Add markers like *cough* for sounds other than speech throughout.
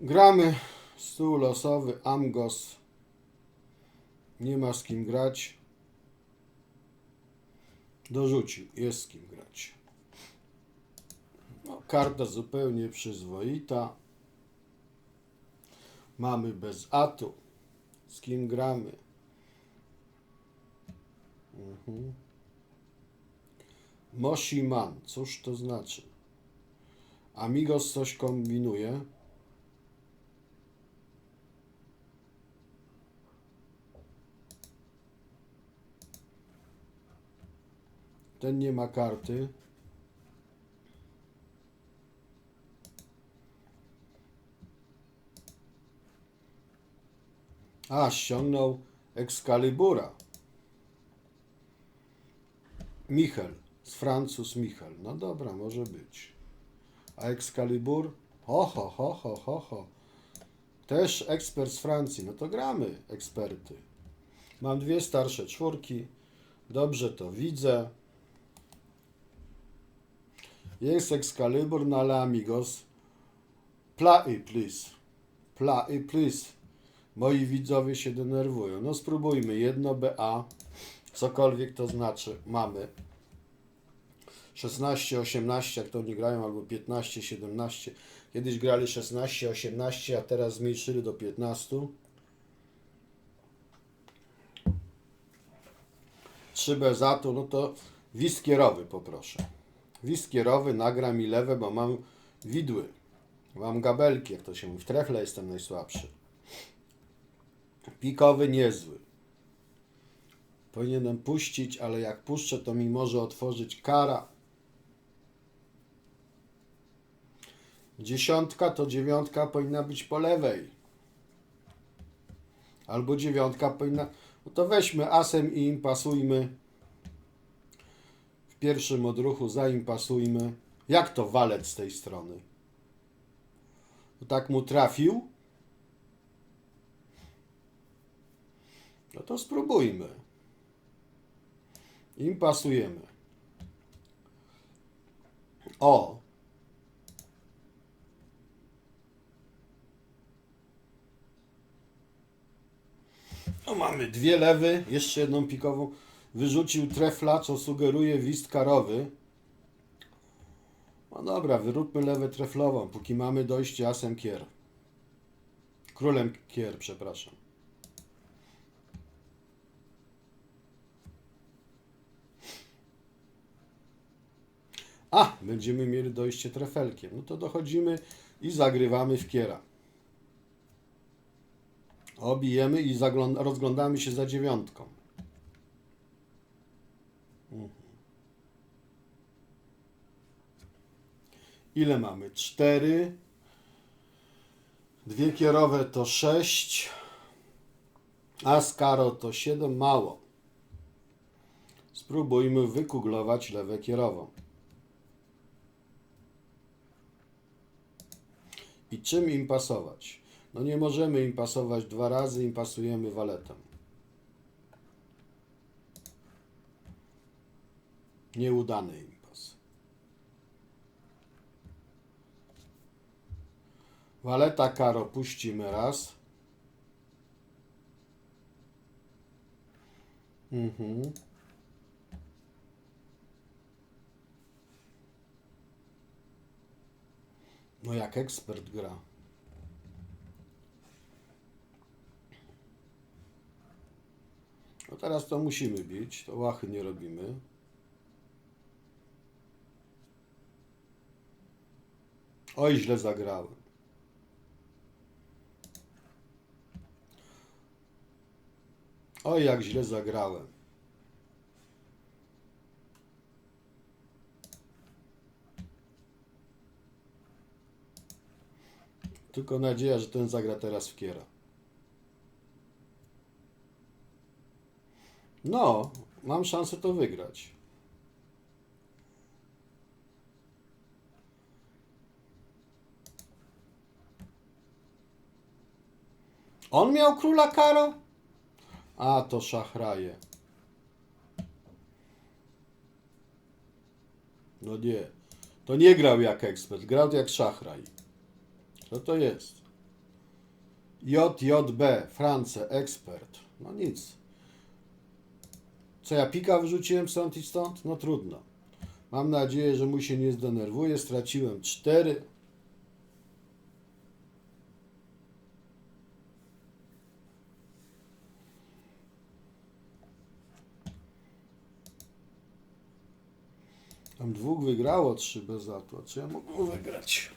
Gramy stół losowy Amgos. Nie ma z kim grać. Dorzucił, jest z kim grać. No, karta zupełnie przyzwoita. Mamy bez atu. Z kim gramy? Mhm. Moshiman. Cóż to znaczy? Amigos coś kombinuje. Ten nie ma karty. A, ściągnął Excalibura. Michel, z Francuz Michel. No dobra, może być. A Excalibur? Ho, ho, ho, ho, ho, ho. Też ekspert z Francji. No to gramy, eksperty. Mam dwie starsze czwórki. Dobrze to widzę. Jest Excalibur, no ale amigos. Play, please. Play, please. Moi widzowie się denerwują. No spróbujmy. Jedno BA. Cokolwiek to znaczy. Mamy. 16, 18, jak to nie grają, albo 15, 17. Kiedyś grali 16, 18, a teraz zmniejszyli do 15. 3 bez atu, no to wiskierowy poproszę. Wiskierowy, nagra mi lewe, bo mam widły. Mam gabelki, jak to się mówi. W trefle jestem najsłabszy. Pikowy niezły. Powinienem puścić, ale jak puszczę, to mi może otworzyć kara. Dziesiątka to dziewiątka powinna być po lewej. Albo dziewiątka powinna. No to weźmy asem i impasujmy. W pierwszym odruchu zaimpasujmy. Jak to walec z tej strony? Tak mu trafił? No to spróbujmy. Impasujemy. O! No mamy dwie lewy, jeszcze jedną pikową. Wyrzucił trefla, co sugeruje wist karowy. No dobra, wyróbmy lewę treflową, póki mamy dojście asem kier. Królem kier, przepraszam. A, będziemy mieli dojście trefelkiem. No to dochodzimy i zagrywamy w kiera. Obijemy i rozglądamy się za dziewiątką. Ile mamy? Cztery. Dwie kierowe to sześć. A z karo to siedem. Mało. Spróbujmy wykuglować lewę kierową. I czym im pasować? No nie możemy im pasować dwa razy, im pasujemy waletem. Nieudany impas. Waleta karo puścimy raz. Mhm. No jak ekspert gra. No teraz to musimy bić, to łachy nie robimy. Oj, źle zagrałem. Oj, jak źle zagrałem. Tylko nadzieja, że ten zagra teraz w kiera. No, mam szansę to wygrać. On miał króla Karo? A, to szachraje. No nie. To nie grał jak ekspert, grał jak szachraj. Co to jest? JJB, France, ekspert. No nic. Co ja pika wyrzuciłem stąd i stąd? No trudno. Mam nadzieję, że mu się nie zdenerwuje. Straciłem 4. Tam dwóch wygrało, trzy bez zatu. A co ja mógł wygrać?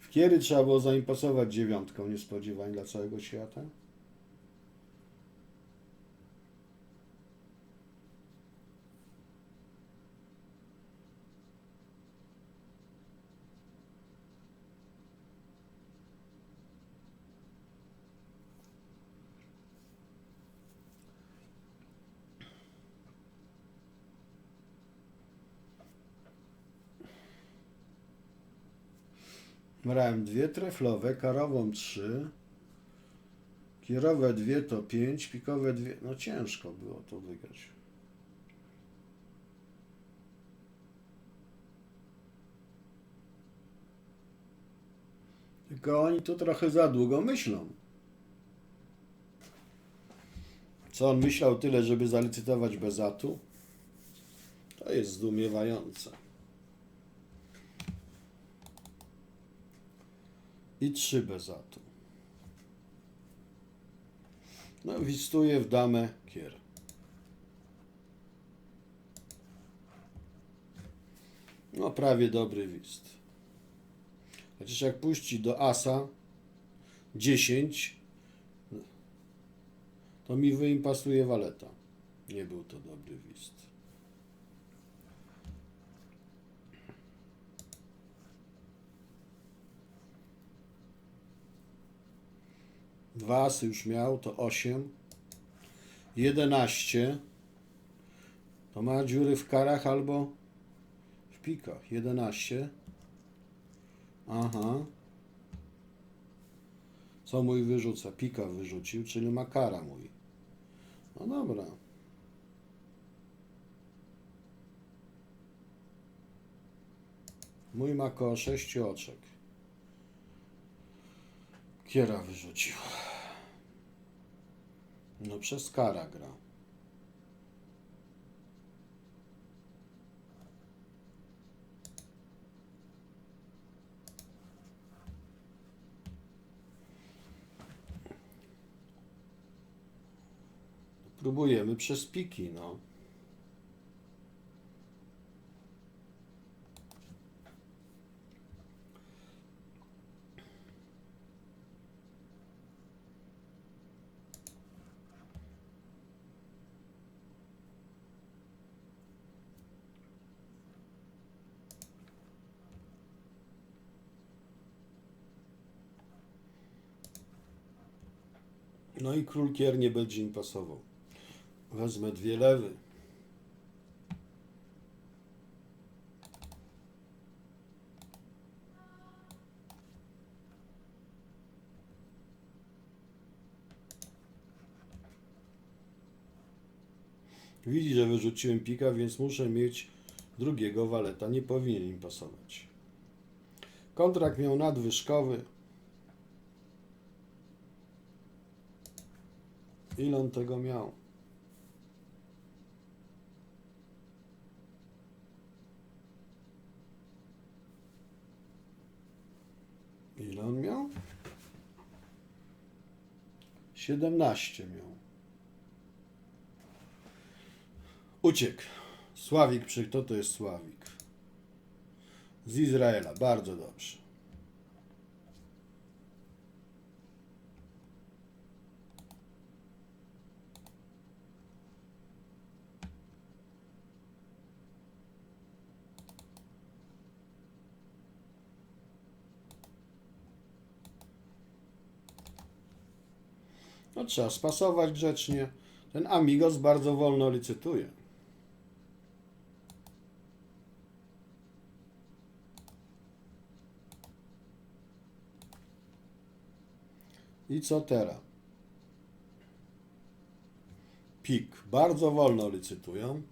W Kiery trzeba było zaimposować dziewiątką niespodziewań dla całego świata. Brałem dwie treflowe, karową trzy, kierowe dwie to pięć, pikowe dwie. No ciężko było to wygrać. Tylko oni tu trochę za długo myślą. Co on myślał tyle, żeby zalicytować bez atu? To jest zdumiewające. I 3 bez atu. No, wistuje w damę kier. No, prawie dobry wist. Chociaż jak puści do asa 10, to mi wyimpasuje waleta. Nie był to dobry wist. Dwa asy już miał, to 8. 11. To ma dziury w karach albo w pikach. 11. Aha. Co mój wyrzuca? Pika wyrzucił, czyli ma kara mój. No dobra. Mój ma koło 6 oczek. Kiera wyrzucił. No przez kara gra. Próbujemy przez piki, no. No i król kier nie będzie im pasował. Wezmę dwie lewy. Widzi, że wyrzuciłem pika, więc muszę mieć drugiego waleta. Nie powinien im pasować. Kontrakt miał nadwyżkowy. Ile on tego miał? Ile on miał? 17 miał. Uciekł. Sławik, przy kto to jest Sławik? Z Izraela, bardzo dobrze. No trzeba spasować grzecznie. Ten Amigos bardzo wolno licytuje. I co teraz? Pik. Bardzo wolno licytują.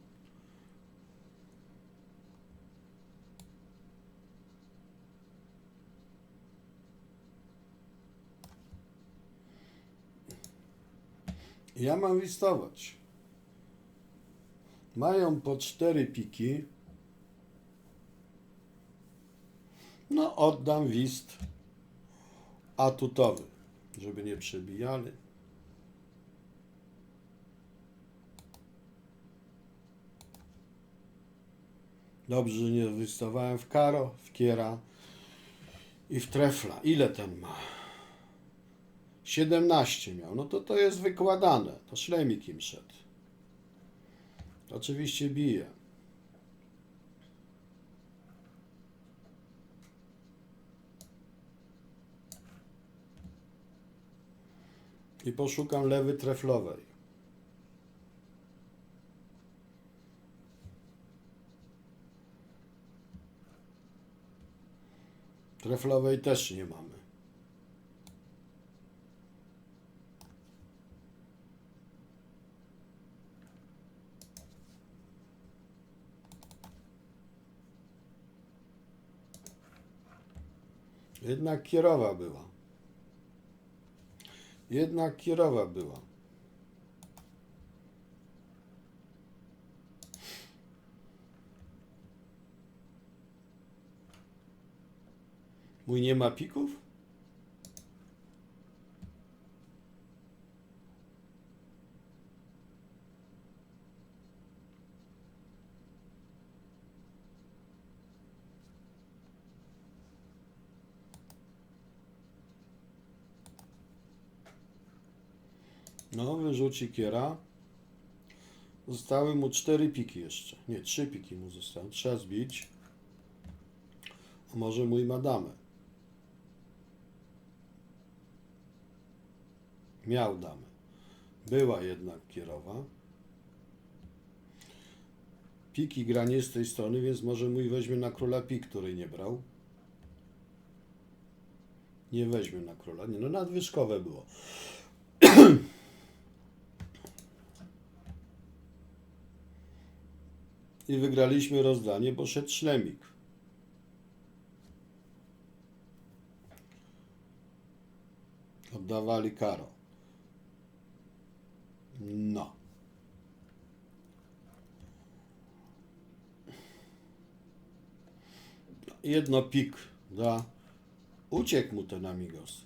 Ja mam wistować. Mają po cztery piki. No, oddam wist atutowy, żeby nie przebijali. Dobrze, że nie wystawałem w karo, w kiera i w trefla. Ile ten ma? 17 miał. No to to jest wykładane. To szlemik im szedł. Oczywiście bije. I poszukam lewy treflowej. Treflowej też nie mamy. Jednak kierowa była. Jednak kierowa była. Mój nie ma pików? No, wyrzuci kiera. Zostały mu cztery piki jeszcze. Nie, trzy piki mu zostały. Trzeba zbić. A może mój ma damę. Miał damę. Była jednak kierowa. Piki gra nie z tej strony, więc może mój weźmie na króla pik, który nie brał. Nie weźmie na króla. Nie, no nadwyżkowe było. *clears throat* I wygraliśmy rozdanie, bo szedł szlemik. Oddawali karo. No. Jedno pik da. Uciekł mu ten amigos.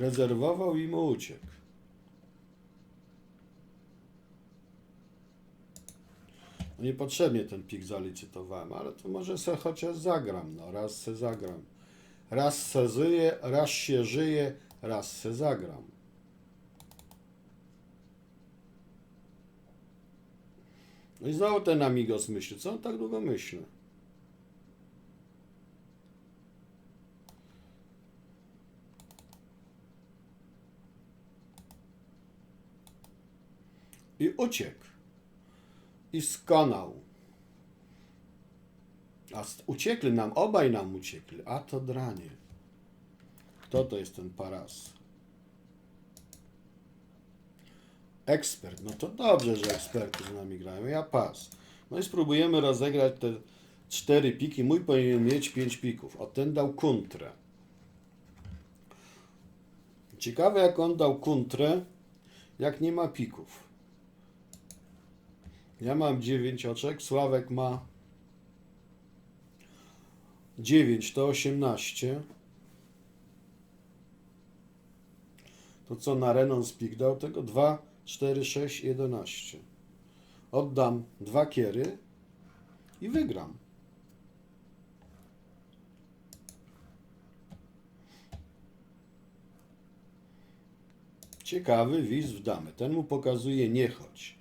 Rezerwował i mu uciekł. Niepotrzebnie ten pik zalicytowałem, ale to może se chociaż zagram, no raz se zagram. Raz se żyje, raz się żyje, raz se zagram. No i znowu ten amigos myśli, co on tak długo myśli? I uciekł. I skonał. A uciekli nam, obaj nam uciekli. A to dranie. Kto to jest ten paras? Ekspert. No to dobrze, że eksperty z nami grają. Ja pas. No i spróbujemy rozegrać te cztery piki. Mój powinien mieć pięć pików. O, ten dał kontrę. Ciekawe, jak on dał kontrę, jak nie ma pików. Ja mam 9 oczek, Sławek ma 9, to 18. To co na renons pik dał tego? 2, 4, 6, 11. Oddam dwa kiery i wygram. Ciekawy wiz w damę. Ten mu pokazuje nie chodź.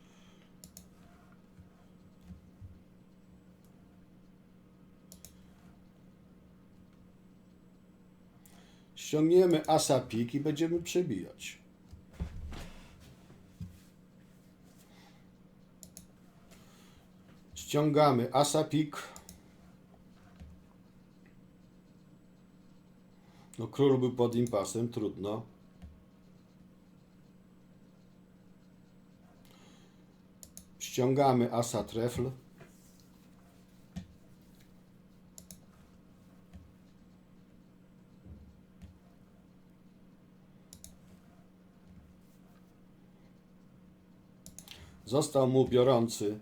Ściągniemy asa pik i będziemy przebijać. Ściągamy asa pik. No król był pod impasem, trudno. Ściągamy asa trefl. Został mu biorący.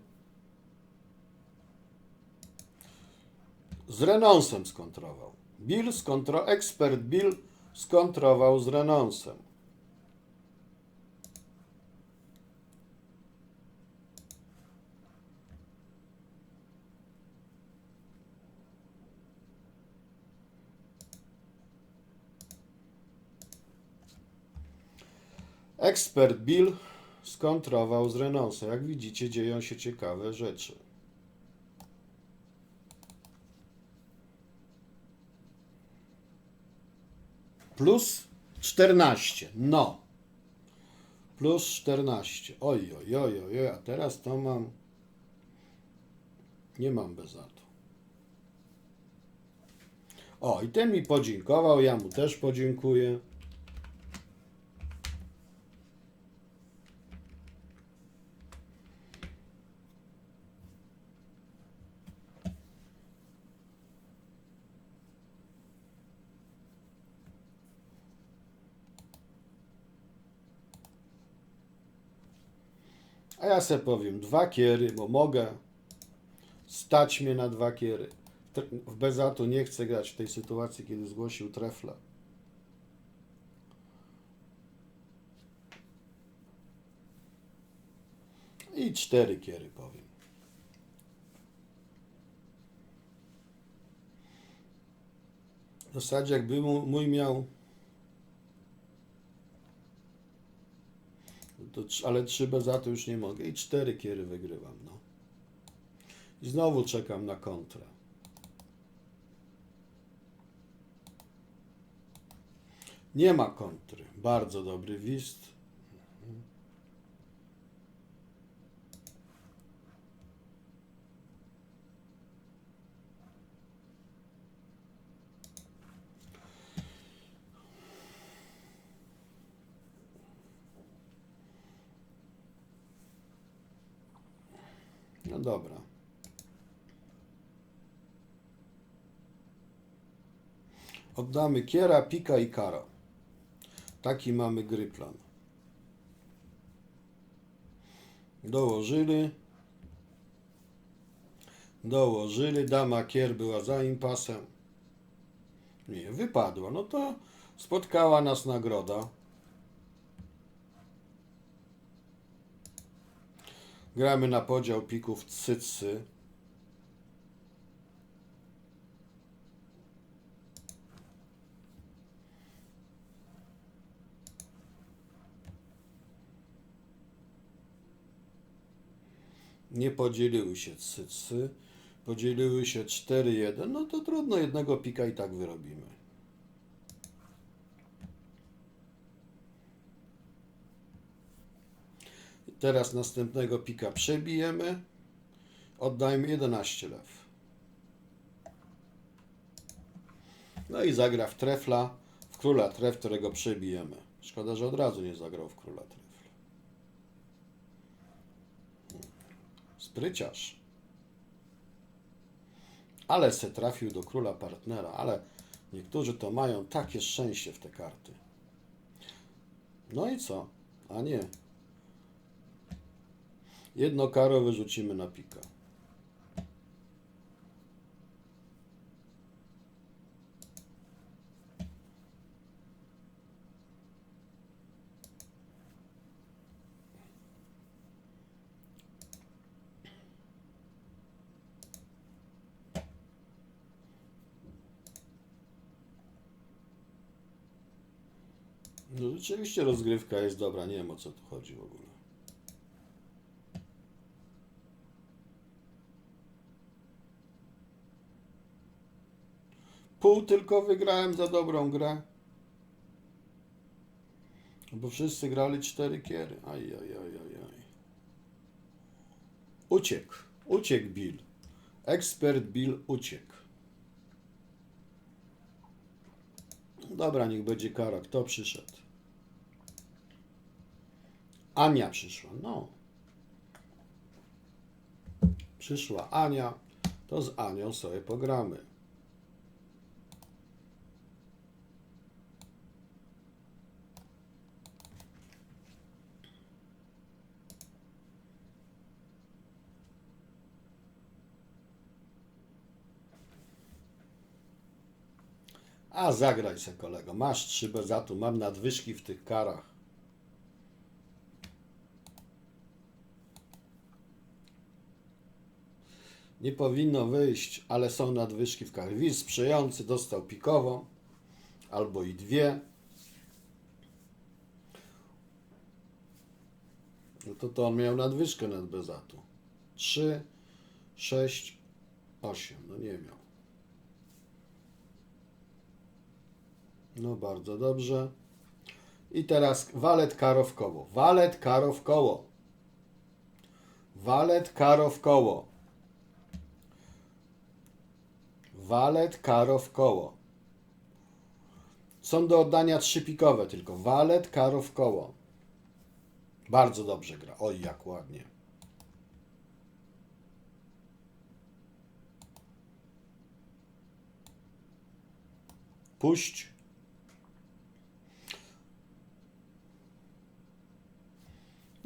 Z renonsem skontrował. Bill skontro... ekspert Bill skontrował z renonsem. Ekspert Bill skontrował z renonsem. Jak widzicie, dzieją się ciekawe rzeczy. Plus 14. No. Plus 14. Oj, oj, oj, oj, a teraz to mam. Nie mam bez atu. O, i ten mi podziękował, ja mu też podziękuję. A ja se powiem dwa kiery, bo mogę. Stać mnie na dwa kiery. W Bezatu nie chcę grać w tej sytuacji, kiedy zgłosił trefla. I cztery kiery powiem. W zasadzie jakby mój miał To, ale trzy za to już nie mogę i cztery kiery wygrywam. No. I znowu czekam na kontrę. Nie ma kontry. Bardzo dobry wist. No dobra. Oddamy kiera, pika i kara. Taki mamy gry plan. Dołożyli. Dołożyli. Dama kier była za impasem. Nie, wypadła. No to spotkała nas nagroda. Gramy na podział pików cycy. Nie podzieliły się cycy. Podzieliły się 4-1. No to trudno, jednego pika i tak wyrobimy. Teraz następnego pika przebijemy. Oddajmy 11 lew. No i zagra w trefla, w króla tref, którego przebijemy. Szkoda, że od razu nie zagrał w króla trefla. Spryciarz. Ale se trafił do króla partnera, ale niektórzy to mają takie szczęście w te karty. No i co? A nie. Jedno karo wyrzucimy na pika. No rzeczywiście rozgrywka jest dobra, nie wiem o co tu chodzi w ogóle. Pół tylko wygrałem za dobrą grę. Bo wszyscy grali cztery kiery. Aj, aj, aj, aj, aj. Uciekł. Uciekł Bill. Ekspert Bill uciekł. Dobra, niech będzie kara. Kto przyszedł? Ania przyszła. No. Przyszła Ania. To z Anią sobie pogramy. A zagraj se kolego, masz trzy bezatu, mam nadwyżki w tych karach. Nie powinno wyjść, ale są nadwyżki w karach. Wiz sprzyjający dostał pikową, albo i dwie. No to to on miał nadwyżkę nad bezatu. 3, 6, 8. No nie miał. No bardzo dobrze. I teraz walet karo w koło. Walet karo w koło. Walet karo w koło. Walet karo w koło. Są do oddania trzy pikowe tylko. Walet karo w koło. Bardzo dobrze gra. Oj, jak ładnie. Puść.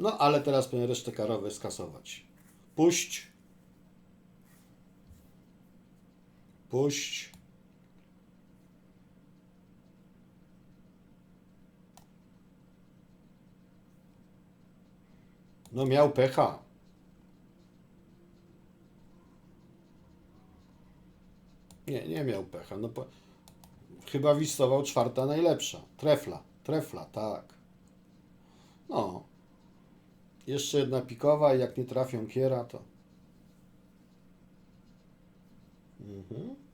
No, ale teraz powinien resztę karowe skasować. Puść. Puść. No miał pecha. Nie, nie miał pecha. No po... Chyba wistował czwarta najlepsza. Trefla, trefla, tak. No. Jeszcze jedna pikowa i jak nie trafią kiera, to... Mhm.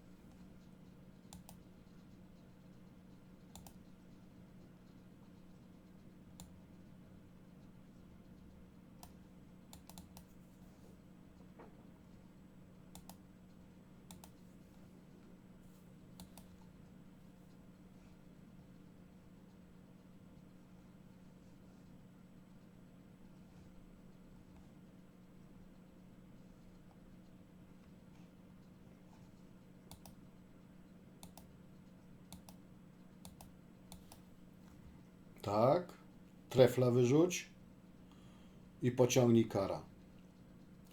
Tak. Trefla wyrzuć. I pociągnij kara.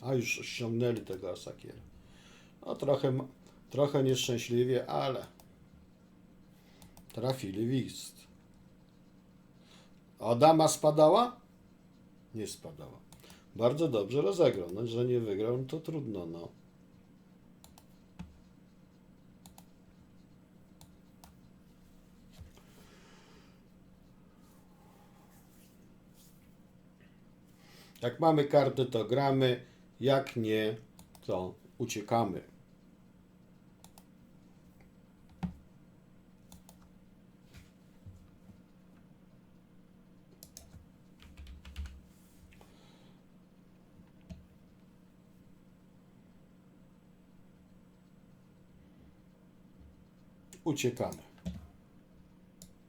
A już ściągnęli tego asakiera. No trochę, trochę nieszczęśliwie, ale trafili wist. A dama spadała? Nie spadała. Bardzo dobrze rozegrał. No, że nie wygrał, to trudno, no. Jak mamy karty, to gramy. Jak nie, to uciekamy. Uciekamy.